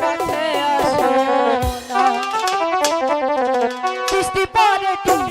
কাছে আসো না বৃষ্টি পরে তুমি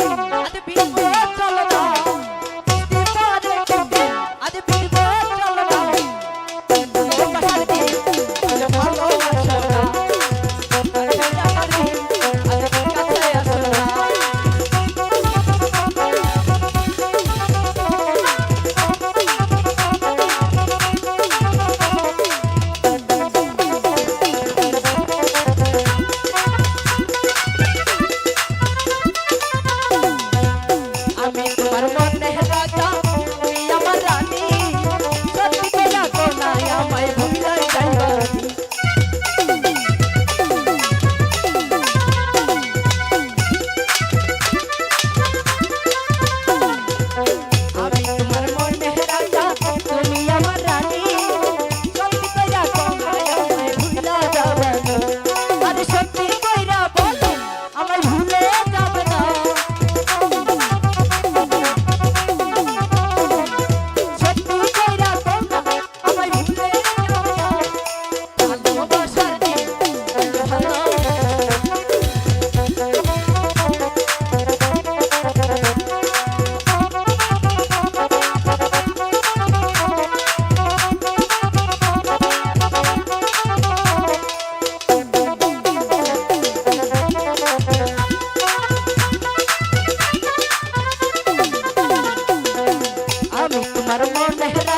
I'm a para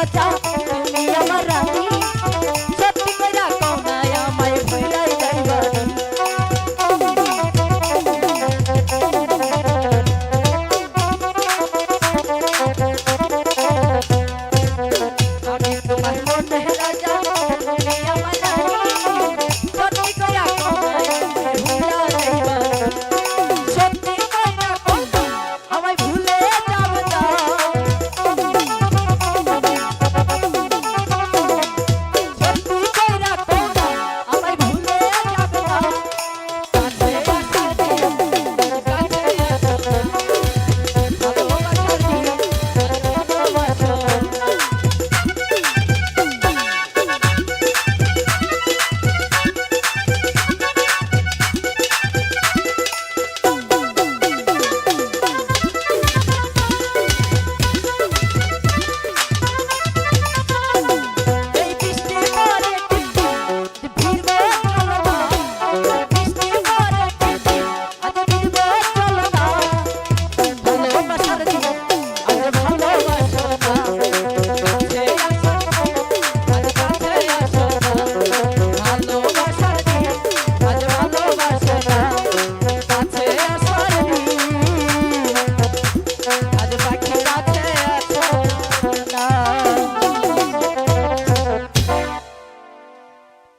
রাজা তুমি আমার রাজা